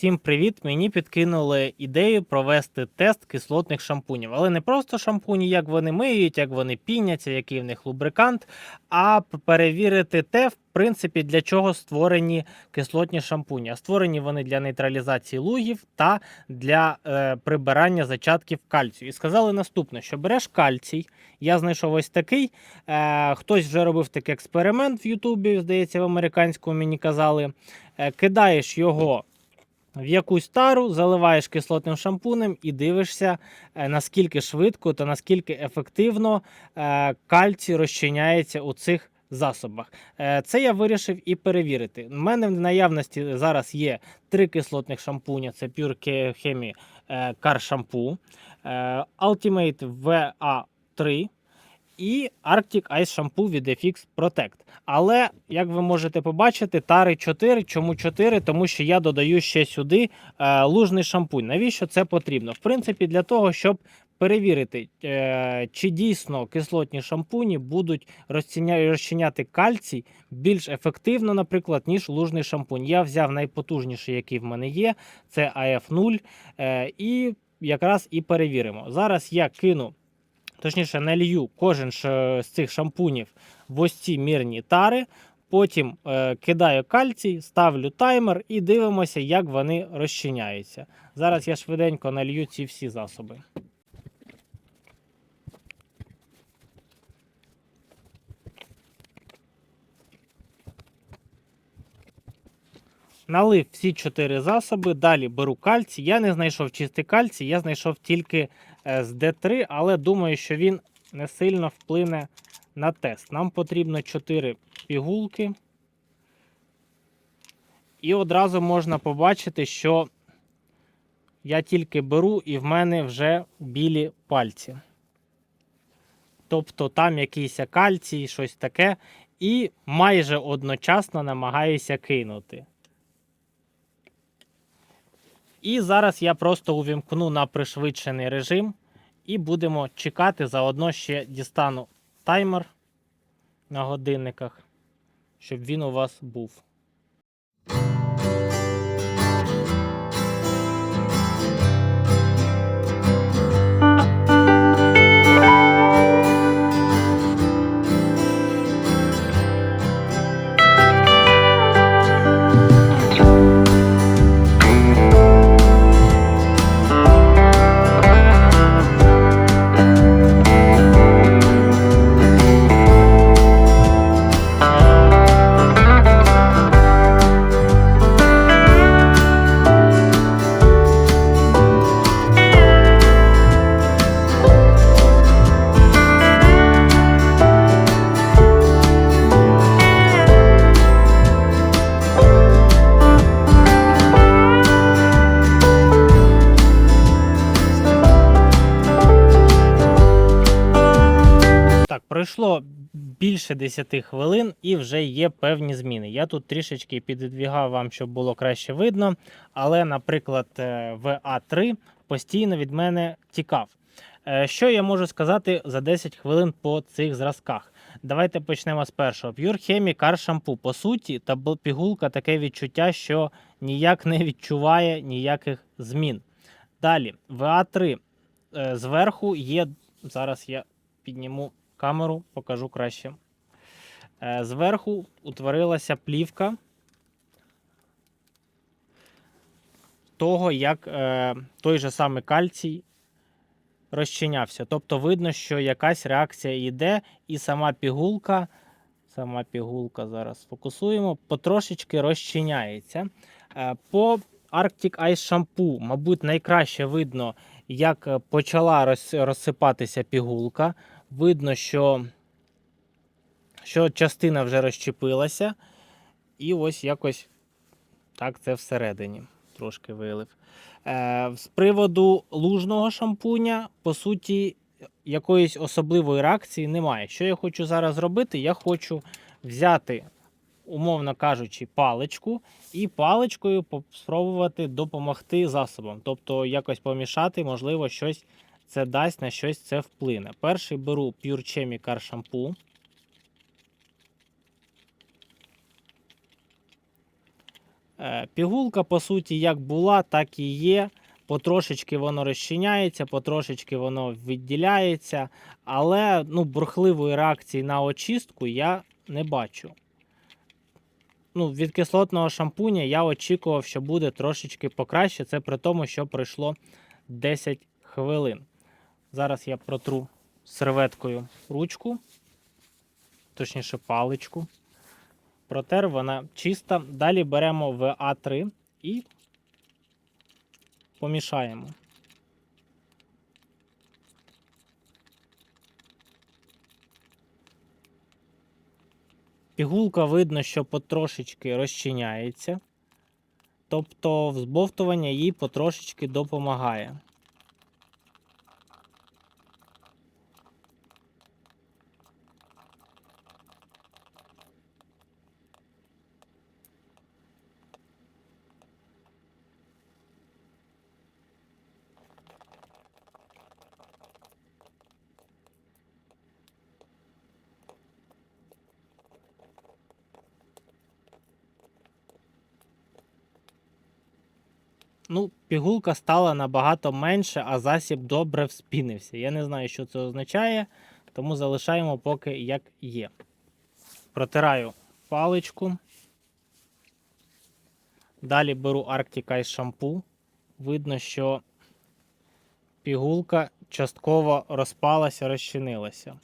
Всім привіт! Мені підкинули ідею провести тест кислотних шампунів. Але не просто шампуні, як вони миють, як вони піняться, який в них лубрикант, а перевірити те, в принципі, для чого створені кислотні шампуні. А створені вони для нейтралізації лугів та для е, прибирання зачатків кальцію. І сказали наступне: що береш кальцій. Я знайшов ось такий. Е, хтось вже робив такий експеримент в Ютубі, здається, в американському мені казали. Е, кидаєш його в якусь тару, заливаєш кислотним шампунем і дивишся, е, наскільки швидко та наскільки ефективно е, кальцій розчиняється у цих засобах. Е, Це я вирішив і перевірити. У мене в наявності зараз є три кислотних шампуня: це Pure е, Car Shampoo, Ultimate VA3 і Arctic Ice Shampoo від FX Protect. Але, як ви можете побачити, тари 4. Чому 4? Тому що я додаю ще сюди е, лужний шампунь. Навіщо це потрібно? В принципі, для того, щоб перевірити, е, чи дійсно кислотні шампуні будуть розчиняти кальцій більш ефективно, наприклад, ніж лужний шампунь. Я взяв найпотужніший, який в мене є, це AF0. Е, і якраз і перевіримо. Зараз я кину. Точніше, налью кожен з цих шампунів в ось ці мірні тари. Потім е, кидаю кальцій, ставлю таймер і дивимося, як вони розчиняються. Зараз я швиденько налью ці всі засоби. Налив всі чотири засоби. Далі беру кальцій. Я не знайшов чистий кальцій, я знайшов тільки з D3, але думаю, що він не сильно вплине на тест. Нам потрібно 4 пігулки. І одразу можна побачити, що я тільки беру і в мене вже білі пальці. Тобто там якийсь кальцій, щось таке, і майже одночасно намагаюся кинути. І зараз я просто увімкну на пришвидшений режим і будемо чекати. Заодно ще дістану таймер на годинниках, щоб він у вас був. Більше 10 хвилин і вже є певні зміни. Я тут трішечки підвігав вам, щоб було краще видно. Але, наприклад, е, VA3 постійно від мене тікав. Е, Що я можу сказати за 10 хвилин по цих зразках? Давайте почнемо з першого. Pure Chemie Car Shampoo. По суті, та пігулка таке відчуття, що ніяк не відчуває ніяких змін. Далі, VA3 е, зверху є. Зараз я підніму камеру, покажу краще. Е, Зверху утворилася плівка того, як е, той же самий кальцій розчинявся. Тобто видно, що якась реакція йде, і сама пігулка, сама пігулка, зараз фокусуємо, потрошечки розчиняється. Е, По Arctic Ice Shampoo, мабуть, найкраще видно, як почала розсипатися пігулка. Видно, що, що частина вже розчепилася, і ось якось так це всередині трошки вилив. Е, з приводу лужного шампуня, по суті, якоїсь особливої реакції немає. Що я хочу зараз зробити? Я хочу взяти, умовно кажучи, паличку і паличкою спробувати допомогти засобам. Тобто якось помішати, можливо, щось це дасть на щось це вплине. Перший беру Chemi Car Shampoo. Е, Пігулка, по суті, як була, так і є. Потрошечки воно розчиняється, потрошечки воно відділяється, але ну, бурхливої реакції на очистку я не бачу. Ну, від кислотного шампуня я очікував, що буде трошечки покраще. Це при тому, що пройшло 10 хвилин. Зараз я протру серветкою ручку, точніше паличку. Протер, вона чиста. Далі беремо ВА3 і помішаємо. Пігулка видно, що потрошечки розчиняється, тобто взбовтування їй потрошечки допомагає. Ну, пігулка стала набагато менше, а засіб добре вспінився. Я не знаю, що це означає, тому залишаємо поки як є. Протираю паличку. Далі беру Arctic Ice шампу. Видно, що пігулка частково розпалася, розчинилася.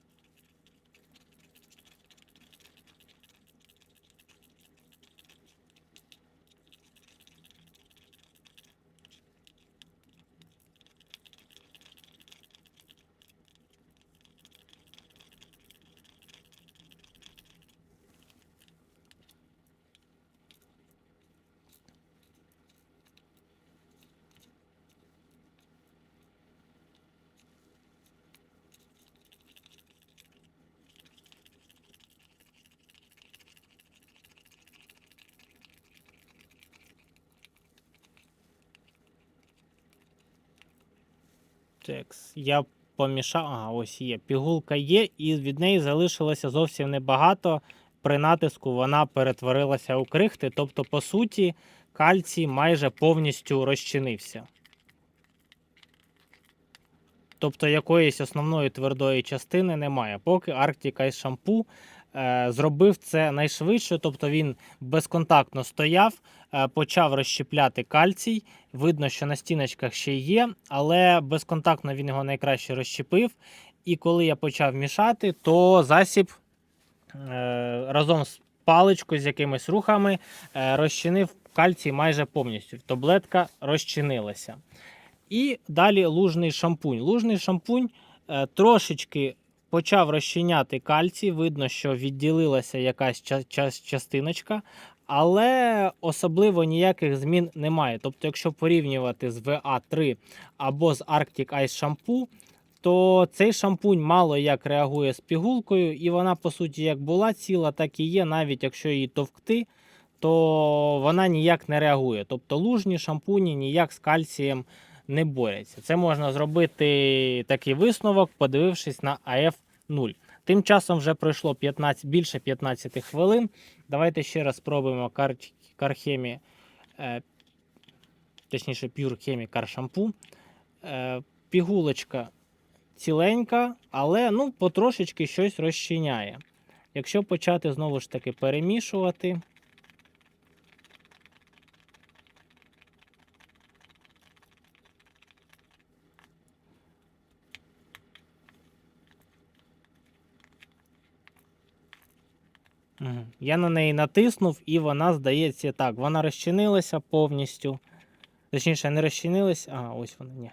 Текс. Я помішав. Ага, ось є. Пігулка є, і від неї залишилося зовсім небагато. При натиску вона перетворилася у крихти. Тобто, по суті, кальцій майже повністю розчинився. Тобто якоїсь основної твердої частини немає. Поки Arctic Ice шампу зробив це найшвидше, тобто він безконтактно стояв, е, почав розщепляти кальцій. Видно, що на стіночках ще є, але безконтактно він його найкраще розщепив. І коли я почав мішати, то засіб е, разом з паличкою, з якимись рухами, е, розчинив кальцій майже повністю. Таблетка розчинилася. І далі лужний шампунь. Лужний шампунь е, трошечки почав розчиняти кальцій. Видно, що відділилася якась ча- ча- частиночка, але особливо ніяких змін немає. Тобто, якщо порівнювати з VA3 або з Arctic Ice шампу, то цей шампунь мало як реагує з пігулкою, і вона, по суті, як була ціла, так і є, навіть якщо її товкти, то вона ніяк не реагує. Тобто лужні шампуні ніяк з кальцієм не борються. Це можна зробити такий висновок, подивившись на АФ 0. Тим часом вже пройшло 15, більше 15 хвилин. Давайте ще раз спробуємо кар, кархемі, е, точніше, Car Shampoo. Е, пігулочка ціленька, але ну, потрошечки щось розчиняє. Якщо почати знову ж таки перемішувати. Я на неї натиснув, і вона, здається, так, вона розчинилася повністю. Точніше, не розчинилась. А, ось вона, ні.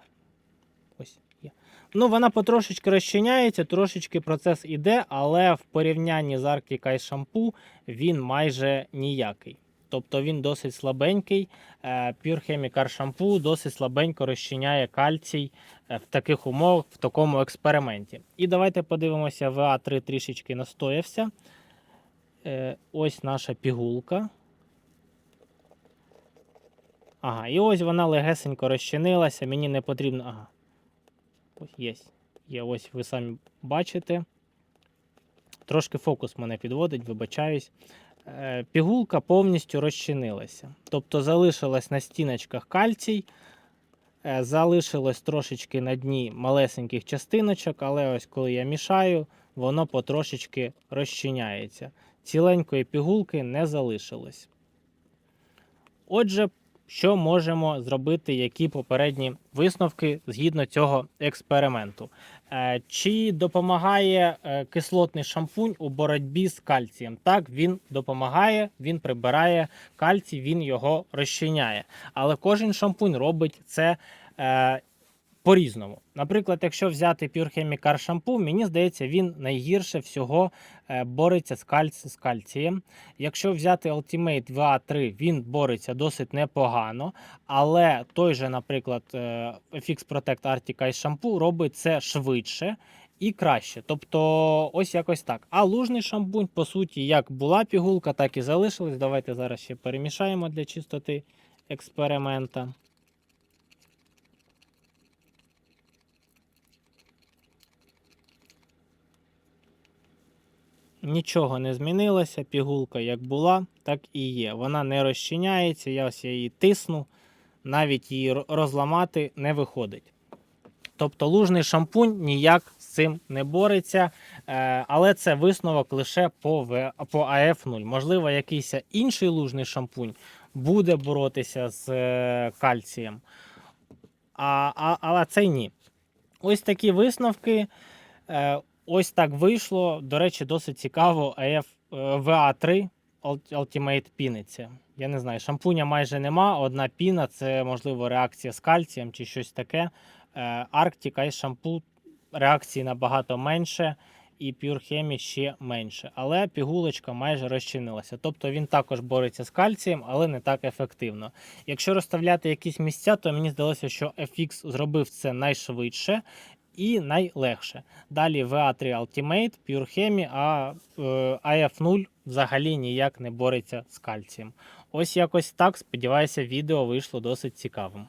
Ось є. Ну, вона потрошечки розчиняється, трошечки процес іде, але в порівнянні з Arctic Ice шампу він майже ніякий. Тобто він досить слабенький. Е, Pure Chemical Shampoo досить слабенько розчиняє кальцій е, в таких умовах, в такому експерименті. І давайте подивимося, VA3 трішечки настоявся. Е, Ось наша пігулка. Ага, і ось вона легесенько розчинилася. Мені не потрібно. Ага. Ось є. Є, ось ви самі бачите. Трошки фокус мене підводить, вибачаюсь. е, пігулка повністю розчинилася. Тобто залишилась на стіночках кальцій, е, залишилось трошечки на дні малесеньких частиночок, але ось коли я мішаю, воно потрошечки розчиняється. Ціленької пігулки не залишилось. Отже, що можемо зробити, які попередні висновки згідно цього експерименту? Е, Чи допомагає е, кислотний шампунь у боротьбі з кальцієм? Так, він допомагає, він прибирає кальцій, він його розчиняє. Але кожен шампунь робить це е, по-різному. Наприклад, якщо взяти Pure Chemical шампунь, мені здається, він найгірше всього е, бореться з, кальці, з кальцієм. Якщо взяти Ultimate VA3, він бореться досить непогано, але той же, наприклад, е, FX Protect Arctic Ice Shampoo робить це швидше і краще. Тобто, ось якось так. А лужний шампунь, по суті, як була пігулка, так і залишилась. Давайте зараз ще перемішаємо для чистоти експеримента. Нічого не змінилося, пігулка як була, так і є. Вона не розчиняється, я ось її тисну, навіть її розламати не виходить. Тобто лужний шампунь ніяк з цим не бореться, е, але це висновок лише по, по АФ0. Можливо, якийсь інший лужний шампунь буде боротися з е, кальцієм, а, а, але цей ні. Ось такі висновки. Ось так вийшло. До речі, досить цікаво. AF е, VA3 Ultimate піниться. Я не знаю, шампуня майже нема. Одна піна це можливо реакція з кальцієм чи щось таке. Arctic Ice Shampoo реакції набагато менше, і Chemi ще менше. Але пігулочка майже розчинилася. Тобто він також бореться з кальцієм, але не так ефективно. Якщо розставляти якісь місця, то мені здалося, що FX зробив це найшвидше і найлегше. Далі VA3 Ultimate, Pure Hemi, а е, AF0 взагалі ніяк не бореться з кальцієм. Ось якось так. Сподіваюся, відео вийшло досить цікавим.